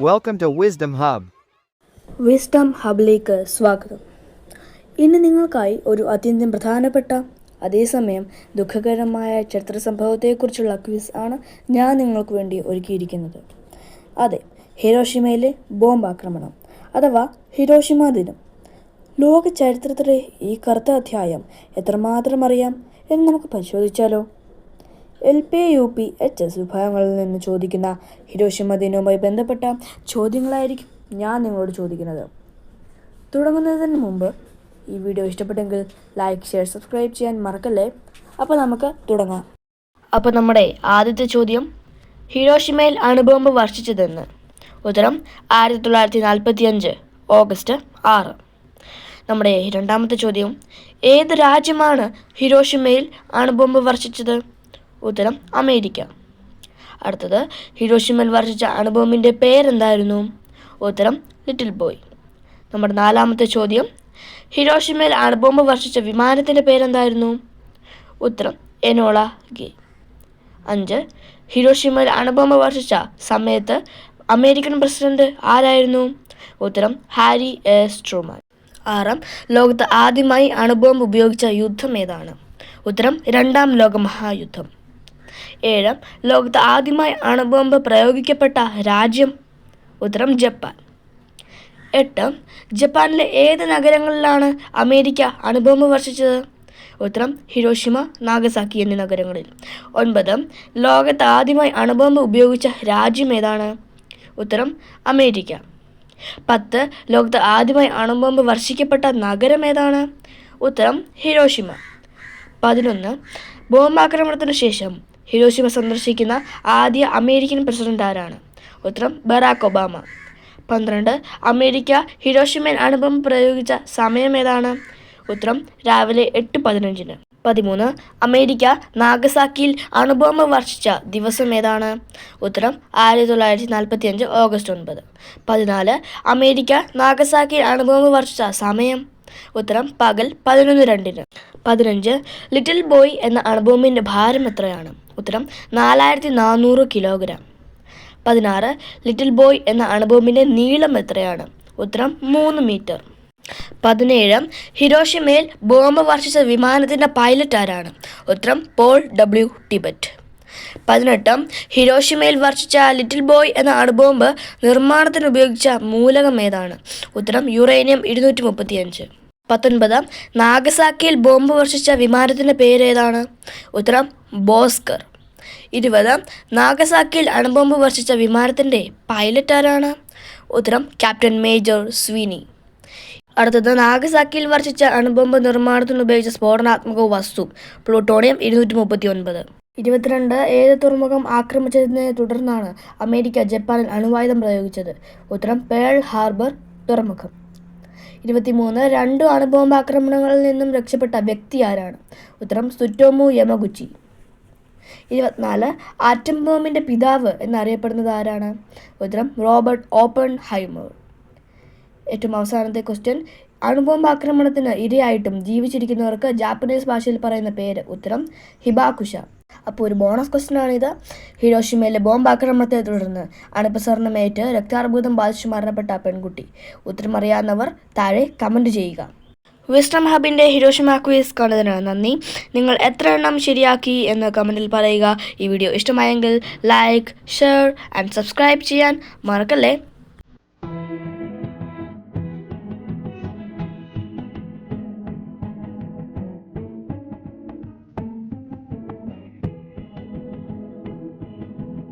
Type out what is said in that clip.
Welcome to wisdom hub wisdom ഹബിലേക്ക് സ്വാഗതം. ഇന്ന് നിങ്ങൾക്കായി ഒരു അത്യന്തം പ്രധാനപ്പെട്ട അതേസമയം ദുഃഖകരമായ ചരിത്ര സംഭവത്തെക്കുറിച്ചുള്ള ക്വിസ് ആണ് ഞാൻ നിങ്ങൾക്ക് വേണ്ടി ഒരുക്കിയിരിക്കുന്നത്. അതെ ഹിരോഷിമയിലെ ബോംബ് ആക്രമണം അഥവാ ഹിരോഷിമ ദിനം. ലോക ചരിത്രത്തിലെ ഈ കറുത്ത അധ്യായം എത്രമാത്രം അറിയാം എന്ന് നമുക്ക് പരിശോധിച്ചാലോ? L P U P H S വിഭാഗങ്ങളിൽ നിന്ന് ചോദിക്കുന്ന ഹിരോഷിമ ദിനവുമായി ബന്ധപ്പെട്ട ചോദ്യങ്ങളായിരിക്കും ഞാൻ നിങ്ങളോട് ചോദിക്കുന്നത്. തുടങ്ങുന്നതിന് മുമ്പ് ഈ വീഡിയോ ഇഷ്ടപ്പെട്ടെങ്കിൽ ലൈക്ക് ഷെയർ സബ്സ്ക്രൈബ് ചെയ്യാൻ മറക്കല്ലേ? അപ്പോൾ നമുക്ക് തുടങ്ങാം. അപ്പോൾ നമ്മുടെ ആദ്യത്തെ ചോദ്യം ഹിരോഷിമയിൽ അണുബോംബ് വർഷിച്ചതെന്ന്. ഉത്തരം ആയിരത്തി തൊള്ളായിരത്തി നാൽപ്പത്തി അഞ്ച് ഓഗസ്റ്റ് ആറ്. നമ്മുടെ രണ്ടാമത്തെ ചോദ്യം ഏത് രാജ്യമാണ് ഹിരോഷിമയിൽ അണുബോംബ് വർഷിച്ചത്? ഉത്തരം അമേരിക്ക. അടുത്തത് ഹിരോഷിമയിൽ വർഷിച്ച അണുബോമിന്റെ പേരെന്തായിരുന്നു? ഉത്തരം ലിറ്റിൽ ബോയ്. നമ്മുടെ നാലാമത്തെ ചോദ്യം ഹിരോഷിമയിൽ അണുബോംബ് വർഷിച്ച വിമാനത്തിന്റെ പേരെന്തായിരുന്നു? ഉത്തരം എനോള ഗേ. അഞ്ച് ഹിരോഷിമയിൽ അണുബോംബ് വർഷിച്ച സമയത്ത് അമേരിക്കൻ പ്രസിഡന്റ് ആരായിരുന്നു? ഉത്തരം ഹാരി എസ് ട്രൂമാൻ ആറാം ലോകത്ത് ആദ്യമായി അണുബോംബ് ഉപയോഗിച്ച യുദ്ധം ഏതാണ്? ഉത്തരം രണ്ടാം ലോക മഹായുദ്ധം. ഏഴ് ലോകത്ത് ആദ്യമായി അണുബോംബ് പ്രയോഗിക്കപ്പെട്ട രാജ്യം ഉത്തരം ജപ്പാൻ. എട്ട് ജപ്പാനിലെ ഏത് നഗരങ്ങളിലാണ് അമേരിക്ക അണുബോംബ് വർഷിച്ചത്? ഉത്തരം ഹിരോഷിമ നാഗസാക്കി എന്നീ നഗരങ്ങളിൽ. ഒൻപത് ലോകത്ത് ആദ്യമായി അണുബോംബ് ഉപയോഗിച്ച രാജ്യം ഏതാണ്? ഉത്തരം അമേരിക്ക. പത്ത് ലോകത്ത് ആദ്യമായി അണുബോംബ് വർഷിക്കപ്പെട്ട നഗരം ഏതാണ്? ഉത്തരം ഹിരോഷിമ. പതിനൊന്ന് ബോംബാക്രമണത്തിന് ശേഷം ഹിരോഷിമ സന്ദർശിക്കുന്ന ആദ്യ അമേരിക്കൻ പ്രസിഡന്റ് ആരാണ്? ഉത്തരം ബറാക്ക് ഒബാമ. പന്ത്രണ്ട് അമേരിക്ക ഹിരോഷിമയിൽ അനുഭവം പ്രയോഗിച്ച സമയം ഏതാണ്? ഉത്തരം രാവിലെ എട്ട് പതിനഞ്ചിന്. പതിമൂന്ന് അമേരിക്ക നാഗസാക്കിയിൽ അണുബോംബ് വർഷിച്ച ദിവസം ഏതാണ്? ഉത്തരം ആയിരത്തി തൊള്ളായിരത്തി നാൽപ്പത്തി അഞ്ച് ഓഗസ്റ്റ് ഒൻപത്. പതിനാല് അമേരിക്ക നാഗസാക്കിയിൽ അണുബോംബ് വർഷിച്ച സമയം? ഉത്തരം പകൽ പതിനൊന്ന് രണ്ടിന്. പതിനഞ്ച് ലിറ്റിൽ ബോയ് എന്ന അണുബോംബിന്റെ ഭാരം എത്രയാണ്? ഉത്തരം നാലായിരത്തി നാനൂറ് കിലോഗ്രാം. പതിനാറ് ലിറ്റിൽ ബോയ് എന്ന അണുബോംബിന്റെ നീളം എത്രയാണ്? ഉത്തരം മൂന്ന് മീറ്റർ. പതിനേഴ് ഹിരോഷിമയിൽ ബോംബ് വർഷിച്ച വിമാനത്തിന്റെ പൈലറ്റ് ആരാണ്? ഉത്തരം പോൾ ഡബ്ല്യു ടിബറ്റ്. പതിനെട്ട് ഹിരോഷിമയിൽ വർഷിച്ച ലിറ്റിൽ ബോയ് എന്ന അണുബോംബ് നിർമ്മാണത്തിന് ഉപയോഗിച്ച മൂലകം ഏതാണ്? ഉത്തരം യുറേനിയം ഇരുന്നൂറ്റി മുപ്പത്തിയഞ്ച് പത്തൊൻപത് നാഗസാക്കിയിൽ ബോംബ് വർഷിച്ച വിമാനത്തിന്റെ പേര് ഏതാണ് ഉത്തരം ബോസ്കർ. ഇരുപത് നാഗസാക്കിയിൽ അണുബോംബ് വർഷിച്ച വിമാനത്തിന്റെ പൈലറ്റ് ആരാണ്? ഉത്തരം ക്യാപ്റ്റൻ മേജർ സ്വീനി. അടുത്തത് നാഗസാക്കിയിൽ വർഷിച്ച അണുബോംബ് നിർമ്മാണത്തിന് ഉപയോഗിച്ച സ്ഫോടനാത്മക വസ്തു പ്ലൂട്ടോണിയം ഇരുന്നൂറ്റി മുപ്പത്തി ഒൻപത് ഇരുപത്തിരണ്ട് ഏത് തുറമുഖം ആക്രമിച്ചതിനെ തുടർന്നാണ് അമേരിക്ക ജപ്പാനിൽ അണുവായുധം പ്രയോഗിച്ചത്? ഉത്തരം പേൾ ഹാർബർ തുറമുഖം. ഇരുപത്തിമൂന്ന്. രണ്ടു അണുബോംബ് ആക്രമണങ്ങളിൽ നിന്നും രക്ഷപ്പെട്ട വ്യക്തി ആരാണ്? ഉത്തരം സുറ്റോമു യമഗുച്ചി. ഇരുപത്തിനാല്. ആറ്റം ബോംബിന്റെ പിതാവ് എന്നറിയപ്പെടുന്നത് ആരാണ്? ഉത്തരം റോബർട്ട് ഓപ്പൺ ഹൈമർ ഏറ്റവും അവസാനത്തെ ക്വസ്റ്റ്യൻ. അണുബോംബ് ആക്രമണത്തിന് ഇരയായിട്ടും ജീവിച്ചിരിക്കുന്നവർക്ക് ജാപ്പനീസ് ഭാഷയിൽ പറയുന്ന പേര്. ഉത്തരം ഹിബാകുഷ അപ്പോൾ ഒരു ബോണസ് ക്വസ്റ്റ്യൻ ആണിത് ഹിരോഷിമയിലെ ബോംബ് ആക്രമണത്തെ തുടർന്ന് അണുപ്രസരണമേറ്റ് രക്താർബുദം ബാധിച്ചു മരണപ്പെട്ട പെൺകുട്ടി. ഉത്തരം അറിയാവുന്നവർ താഴെ കമന്റ് ചെയ്യുക. വിസ്റ്റം ഹബിന്റെ ഹിരോഷിമ ക്വീസ് കണ്ടതിന് നന്ദി. നിങ്ങൾ എത്ര എണ്ണം ശരിയാക്കി എന്ന് കമന്റിൽ പറയുക. ഈ വീഡിയോ ഇഷ്ടമായെങ്കിൽ ലൈക്ക് ഷെയർ ആൻഡ് സബ്സ്ക്രൈബ് ചെയ്യാൻ മറക്കല്ലേ?